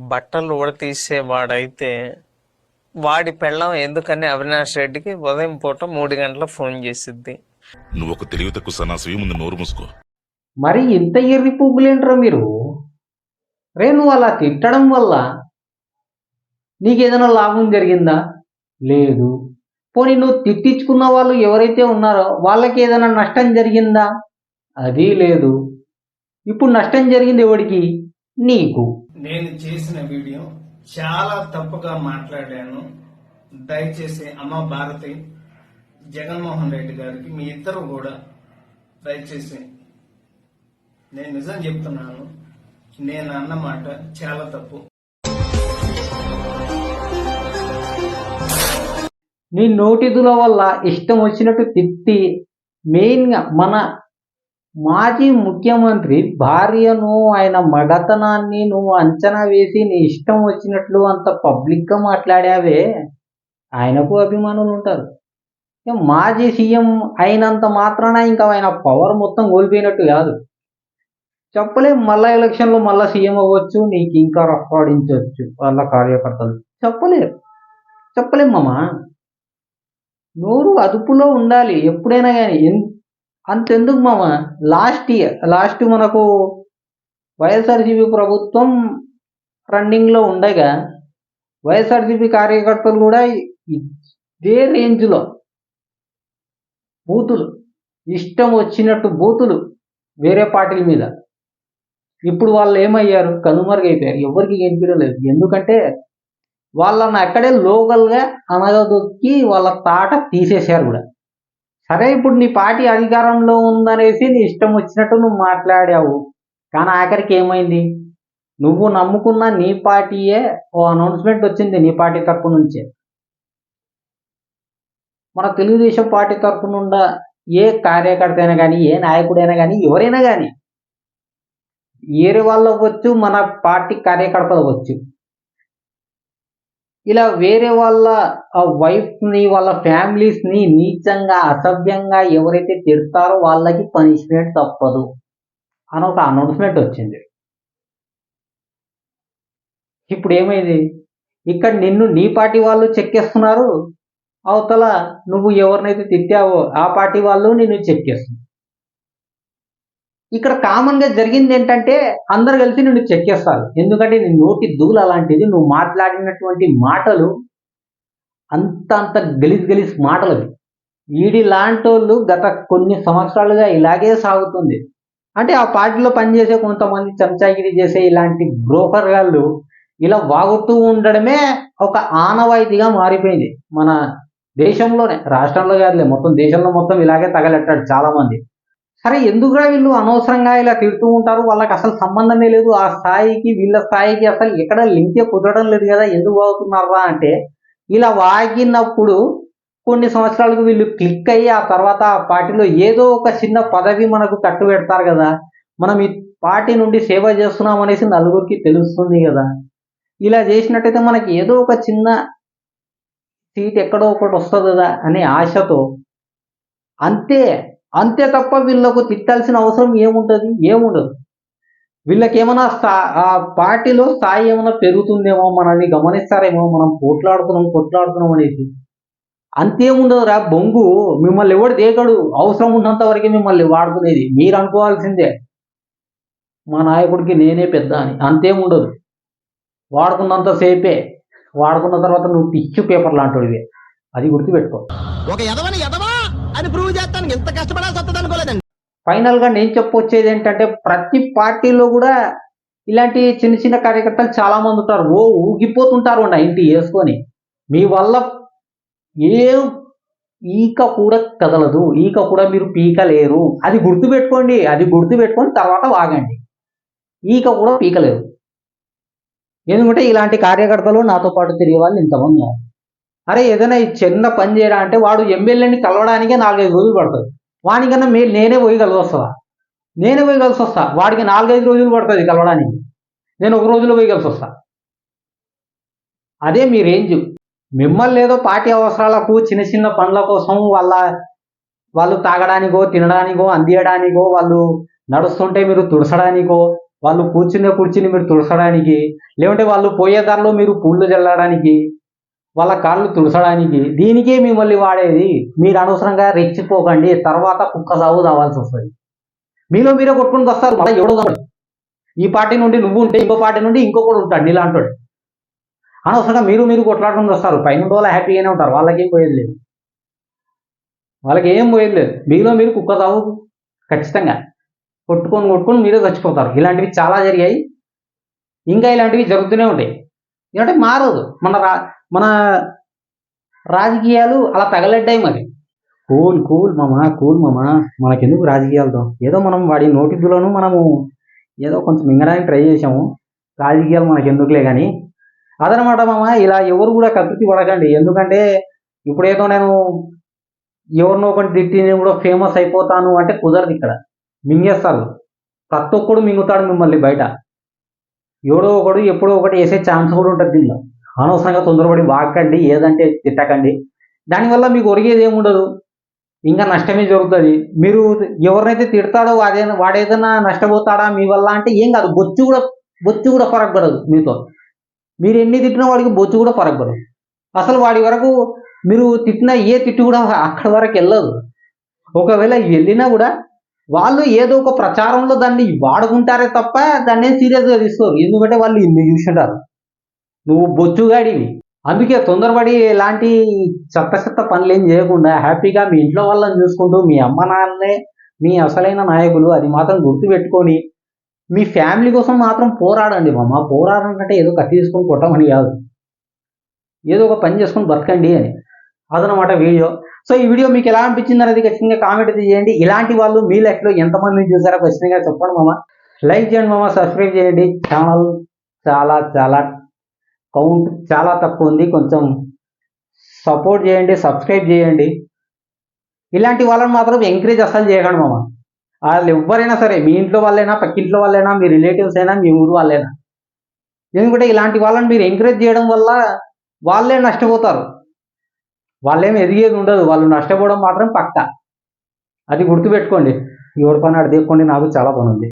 బట్టలు ఉడతీసేవాడైతే వాడి పెళ్ళం ఎందుకని అవినాష్ రెడ్డికి ఉదయం పూట మూడు గంటల ఫోన్ చేసిద్ది. నువ్వు ఒక తెలివి తక్కువ సన్నాసివి ముందు నోరు మూసుకో. మరి ఇంత ఎర్రి పువ్వులేంట్రా మీరు? రే నువ్వు అలా తిట్టడం వల్ల నీకేదైనా లాభం జరిగిందా? లేదు. పోనీ నువ్వు తిట్టించుకున్న వాళ్ళు ఎవరైతే ఉన్నారో వాళ్ళకి ఏదైనా నష్టం జరిగిందా? అది లేదు. ఇప్పుడు నష్టం జరిగింది ఎవడికి? నీకు. నేను చేసిన వీడియో చాలా తప్పుగా మాట్లాడాను. దయచేసి అమ్మ భారతి జగన్మోహన్ రెడ్డి గారికి మీ ఇద్దరు కూడా దయచేసి నేను నిజం చెప్తున్నాను. నేను అన్నమాట చాలా తప్పు. నీ నోటిదుల వల్ల ఇష్టం వచ్చినట్టు తిట్టి మెయిన్గా మన మాజీ ముఖ్యమంత్రి భార్యను ఆయన మడతనాన్ని నువ్వు అంచనా వేసి నీ ఇష్టం వచ్చినట్లు అంత పబ్లిక్గా మాట్లాడావే. ఆయనకు అభిమానులు ఉంటారు. మాజీ సీఎం అయినంత మాత్రాన ఇంకా ఆయన పవర్ మొత్తం కోల్పోయినట్టు కాదు. చెప్పలేం మళ్ళా ఎలక్షన్లో మళ్ళా సీఎం అవ్వచ్చు నీకు ఇంకా రఫాడించవచ్చు వాళ్ళ కార్యకర్తలు. చెప్పలేరు. చెప్పలేం మామ? నోరు అదుపులో ఉండాలి. ఎప్పుడైనా కానీ అంతెందుకు మామ? లాస్ట్ ఇయర్ లాస్ట్ మనకు వైఎస్ఆర్సీపీ ప్రభుత్వం రన్నింగ్లో ఉండగా వైఎస్ఆర్సీపీ కార్యకర్తలు కూడా ఇదే రేంజ్లో బూతులు ఇష్టం వచ్చినట్టు బూతులు వేరే పార్టీల మీద. ఇప్పుడు వాళ్ళు ఏమయ్యారు? కనుమరుగైపోయారు. ఎవరికి కనిపించలేదు ఎందుకంటే వాళ్ళని అక్కడే లోకల్గా అనగదొక్కి వాళ్ళ తాట తీసేశారు కూడా. సరే ఇప్పుడు నీ పార్టీ అధికారంలో ఉందనేసి నీ ఇష్టం వచ్చినట్టు నువ్వు మాట్లాడావు. కానీ ఆఖరికి ఏమైంది? నువ్వు నమ్ముకున్న నీ పార్టీయే ఓ అనౌన్స్మెంట్ వచ్చింది నీ పార్టీ తరపు నుంచే. మన తెలుగుదేశం పార్టీ తరపు నుండా ఏ కార్యకర్త అయినా కానీ ఏ నాయకుడైనా కానీ ఎవరైనా కానీ ఏరే వాళ్ళు అవ్వచ్చు మన పార్టీ కార్యకర్తలు అవ్వచ్చు ఇలా వేరే వాళ్ళ వైఫ్ని వాళ్ళ ఫ్యామిలీస్ని నీచంగా అసభ్యంగా ఎవరైతే తిడతారో వాళ్ళకి పనిష్మెంట్ తప్పదు. అని ఒక అనౌన్స్మెంట్ వచ్చింది. ఇప్పుడు ఏమైంది? ఇక్కడ నిన్ను నీ పార్టీ వాళ్ళు చెక్కేస్తున్నారు అవతల నువ్వు ఎవరినైతే తిట్టావో ఆ పార్టీ వాళ్ళు నిన్ను చెక్కేస్తున్నారు ఇక్కడ కామన్గా జరిగింది ఏంటంటే అందరు కలిసి నిన్ను చెక్కేస్తారు ఎందుకంటే నీ నోటి దూల అలాంటిది నువ్వు మాట్లాడినటువంటి మాటలు అంత అంత గలీజ్ గలీజ్ మాటలు ఈడి వీడి లాంటి గత కొన్ని సంవత్సరాలుగా ఇలాగే సాగుతుంది. అంటే ఆ పార్టీలో పనిచేసే కొంతమంది చెంచాగిరి చేసే ఇలాంటి బ్రోకర్ గాళ్ళు ఇలా వాగుతూ ఉండడమే ఒక ఆనవాయితీగా మారిపోయింది. మన దేశంలోనే రాష్ట్రంలో కాదులే మొత్తం దేశంలో మొత్తం ఇలాగే తగలెట్టాడు చాలా మంది సరే ఎందుకురా వీళ్ళు అనవసరంగా ఇలా తిడుతూ ఉంటారు? వాళ్ళకి అసలు సంబంధమే లేదు. ఆ స్థాయికి వీళ్ళ స్థాయికి అసలు ఎక్కడ లింకే కుదరడం లేదు కదా ఎందుకు వాగుతున్నారా అంటే ఇలా వాగినప్పుడు కొన్ని సంవత్సరాలకు వీళ్ళు క్లిక్ అయ్యి ఆ తర్వాత ఆ పార్టీలో ఏదో ఒక చిన్న పదవి మనకు కట్టు పెడతారు కదా మనం ఈ పార్టీ నుండి సేవ చేస్తున్నాం అనేసి నలుగురికి తెలుస్తుంది కదా. ఇలా చేసినట్టయితే మనకి ఏదో ఒక చిన్న సీట్ ఎక్కడో ఒకటి వస్తుంది కదా అనే ఆశతో అంతే. అంతే తప్ప వీళ్ళకు తిట్టాల్సిన అవసరం ఏముంటుంది? ఏముండదు. వీళ్ళకి ఏమైనా స్థా ఆ పార్టీలో స్థాయి ఏమైనా పెరుగుతుందేమో మనల్ని గమనిస్తారేమో మనం కొట్లాడుతున్నాం కొట్లాడుతున్నాం అనేసి అంతేముండదు రా బొంగు మిమ్మల్ని ఎవడు దేగడు? అవసరం ఉన్నంత వరకే మిమ్మల్ని వాడుకునేది. మీరు అనుకోవాల్సిందే. మా నాయకుడికి నేనే పెద్ద అని. అంతేముండదు. వాడుకున్నంత సేపే. వాడుకున్న తర్వాత నువ్వు పిచ్చు పేపర్ లాంటివి అది గుర్తుపెట్టుకో. ఒక అది ప్రూవ్ చేస్తాను ఎంత కష్టపడాల్సి వస్తుంది అనుకోలేదండి. ఫైనల్గా నేను చెప్పొచ్చేది ఏంటంటే ప్రతి పార్టీలో కూడా ఇలాంటి చిన్న చిన్న కార్యకర్తలు చాలా మంది ఉంటారు. ఓ ఊగిపోతుంటారు ఇంటి వేసుకొని. మీ వల్ల ఏ ఈక కూడా కదలదు. ఈక కూడా మీరు పీకలేరు. అది గుర్తుపెట్టుకోండి. అది గుర్తుపెట్టుకొని తర్వాత వాగండి. ఈక కూడా పీకలేరు. ఎందుకంటే ఇలాంటి కార్యకర్తలు నాతో పాటు తిరిగే వాళ్ళు ఇంతమంది ఉన్నారు. అరే ఏదైనా చిన్న పని చేయడా అంటే వాడు ఎమ్మెల్యేని కలవడానికే నాలుగైదు రోజులు పడుతుంది. వానికన్నా మీరు నేనే పోయి కలిసి వస్తా నేనే పోయి కలిసి వస్తా వాడికి నాలుగైదు రోజులు పడుతుంది కలవడానికి. నేను ఒక రోజులో పోయి కలిసి వస్తా అదే మీ రేంజ్. మిమ్మల్ని ఏదో పార్టీ అవసరాలకు చిన్న చిన్న పనుల కోసం వాళ్ళ వాళ్ళు తాగడానికో తినడానికో అందియడానికో వాళ్ళు నడుస్తుంటే మీరు తుడసడానికో వాళ్ళు కూర్చునే కూర్చుని మీరు తుడసడానికి లేకుంటే వాళ్ళు పోయే దారిలో మీరు పూళ్ళు చల్లడానికి వాళ్ళ కాళ్ళు తుడసడానికి దీనికే మిమ్మల్ని వాడేది మీరు అనవసరంగా రెచ్చిపోకండి తర్వాత కుక్క సాగు తావాల్సి వస్తుంది. మీలో మీరే కొట్టుకుని వస్తారు మళ్ళీ ఎవడో ఈ పార్టీ నుండి నువ్వు ఉంటే ఇంకో పార్టీ నుండి ఇంకొకడు ఉంటాడు నీలాంటి అనవసరంగా మీరు మీరు కొట్లాడుకుని వస్తారు పైన వాళ్ళ హ్యాపీగానే ఉంటారు వాళ్ళకేం పోయేది లేదు. వాళ్ళకి ఏం పోయేది లేదు. మీలో మీరు కుక్క సాగు ఖచ్చితంగా. కొట్టుకొని కొట్టుకొని మీరే చచ్చిపోతారు. ఇలాంటివి చాలా జరిగాయి. ఇంకా ఇలాంటివి జరుగుతూనే ఉంటాయి. ఎందుకంటే మారదు. మన రా మన రాజకీయాలు అలా తగలడ్డాయి మరి. కూల్ కూల్ మామ కూల్ మామ. మనకెందుకు రాజకీయాలతో? ఏదో మనం వాడి నోటిద్దులను మనము ఏదో కొంచెం మింగడానికి ట్రై చేసాము రాజకీయాలు మనకెందుకులే కానీ అదనమాట మామ ఇలా ఎవరు కూడా కత్తి పడకండి. ఎందుకంటే ఇప్పుడేదో నేను ఎవరినో ఒకటి తిట్టి నేను కూడా ఫేమస్ అయిపోతాను అంటే కుదరదు ఇక్కడ. మింగేస్తారు. ప్రతి ఒక్కడు మింగుతాడు మిమ్మల్ని బయట. ఎవడో ఒకడు ఎప్పుడో ఒకటి వేసే ఛాన్స్ కూడా ఉంటుంది దీనిలో. అనవసరంగా తొందరపడి వాకండి ఏదంటే తిట్టకండి. దానివల్ల మీకు ఒరిగేది ఏముండదు? ఇంకా నష్టమే జరుగుతుంది. మీరు ఎవరినైతే తిడతాడో వాడే వాడేదైనా నష్టపోతాడా? మీ వల్ల అంటే ఏం కాదు. బొచ్చు కూడా బొచ్చు కూడా పరగబడదు మీతో. మీరు ఎన్ని తిట్టినా వాడికి బొచ్చు కూడా పరగబడదు. అసలు వాడి వరకు మీరు తిట్టిన ఏ తిట్టు కూడా అక్కడి వరకు వెళ్ళదు. ఒకవేళ వెళ్ళినా కూడా వాళ్ళు ఏదో ఒక ప్రచారంలో దాన్ని వాడుకుంటారే తప్ప దాన్ని సీరియస్గా తీసుకోరు. ఎందుకంటే వాళ్ళు ఇన్ని చూసింటారు. నువ్వు బొచ్చుగాడివి అందుకే తొందరపడి ఎలాంటి చెత్త చెత్త పనులు ఏం చేయకుండా హ్యాపీగా మీ ఇంట్లో వాళ్ళని చూసుకుంటూ మీ అమ్మ నాన్నే మీ అసలైన నాయకులు అది మాత్రం గుర్తుపెట్టుకొని మీ ఫ్యామిలీ కోసం మాత్రం పోరాడండి మామ. పోరాడడం కంటే ఏదో కత్తి తీసుకొని కొట్టమని కాదు. ఏదో ఒక పని చేసుకొని బతకండి అని. అదనమాట వీడియో. సో ఈ వీడియో మీకు ఎలా అనిపించింది అనేది ఖచ్చితంగా కామెంట్ చేయండి. ఇలాంటి వాళ్ళు మీ లైఫ్లో ఎంతమందిని చూసారో ఖచ్చితంగా చెప్పండి మామ. లైక్ చేయండి మామ సబ్స్క్రైబ్ చేయండి. ఛానల్ చాలా చాలా కౌంట్ చాలా తక్కువ ఉంది. కొంచెం సపోర్ట్ చేయండి సబ్స్క్రైబ్ చేయండి. ఇలాంటి వాళ్ళని మాత్రం ఎంకరేజ్ అసలు చేయకండి మామ. వాళ్ళు ఎవరైనా సరే మీ ఇంట్లో వాళ్ళైనా పక్కింట్లో వాళ్ళైనా మీ రిలేటివ్స్ అయినా మీ ఊరు వాళ్ళైనా. ఎందుకంటే ఇలాంటి వాళ్ళని మీరు ఎంకరేజ్ చేయడం వల్ల వాళ్ళే నష్టపోతారు. వాళ్ళేం ఎదిగేది ఉండదు. వాళ్ళు నష్టపోవడం మాత్రం పక్క. అది గుర్తుపెట్టుకోండి. ఎవరి పని అడిగేసుకోండి నాకు చాలా పని ఉంది.